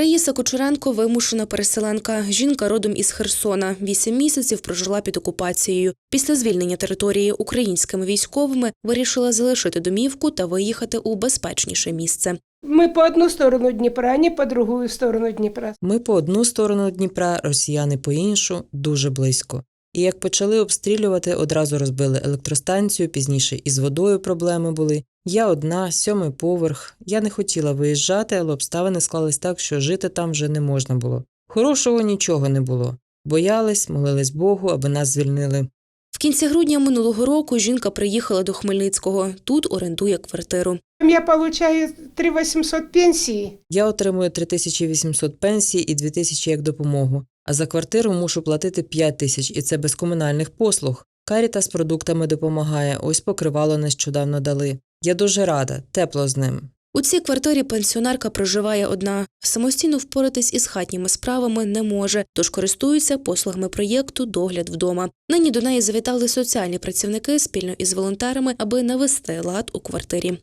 Раїса Кучеренко вимушена переселенка. Жінка родом із Херсона. Вісім місяців прожила під окупацією. Після звільнення території українськими військовими вирішила залишити домівку та виїхати у безпечніше місце. Ми по одну сторону Дніпра, ні по другу сторону Дніпра. Ми по одну сторону Дніпра, росіяни по іншу, дуже близько. І як почали обстрілювати, одразу розбили електростанцію, пізніше із водою проблеми були. Я одна, сьомий поверх. Я не хотіла виїжджати, але обставини склались так, що жити там вже не можна було. Хорошого нічого не було. Боялись, молились Богу, аби нас звільнили. В кінці грудня минулого року жінка приїхала до Хмельницького. Тут орендує квартиру. Я получаю 3 800 пенсии. Я отримую 3800 пенсій і 2000 як допомогу, а за квартиру мушу платити 5 тисяч, і це без комунальних послуг. Каріта з продуктами допомагає, ось покривало нещодавно дали. Я дуже рада, тепло з ним. У цій квартирі пенсіонерка проживає одна. Самостійно впоратись із хатніми справами не може, тож користується послугами проєкту Догляд вдома. Нині до неї завітали соціальні працівники спільно із волонтерами, аби навести лад у квартирі.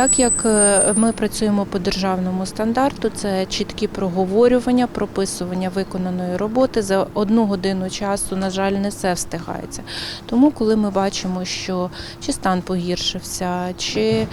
Так як е, ми працюємо по державному стандарту, це чіткі проговорювання, прописування виконаної роботи за одну годину часу, на жаль, не все встигається. Тому, коли ми бачимо, що чи стан погіршився, чи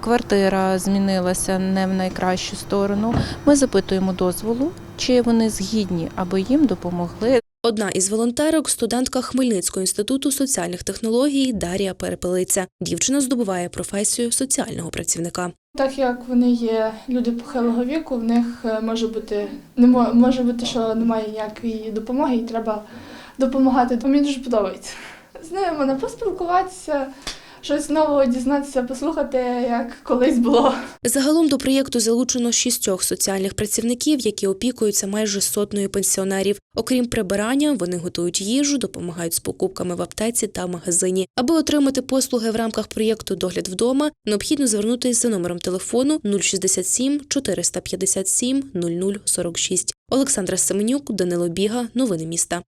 квартира змінилася не в найкращу сторону, ми запитуємо дозволу, чи вони згідні, аби їм допомогли. Одна із волонтерок студентка Хмельницького інституту соціальних технологій Дарія Перепелиця. Дівчина здобуває професію соціального працівника. Так як вони є люди похилого віку, в них е, може бути не може бути, що немає ніякої допомоги, і треба допомагати. Мені дуже подобається. З ними можна поспілкуватися, щось нового дізнатися, послухати, як колись було. Загалом до проєкту залучено шістьох соціальних працівників, які опікуються майже сотнею пенсіонерів. Окрім прибирання, вони готують їжу, допомагають з покупками в аптеці та магазині. Аби отримати послуги в рамках проєкту Догляд вдома, необхідно звернутися за номером телефону 067 457 0046. Олександра Семенюк, Данило Біга. Новини міста.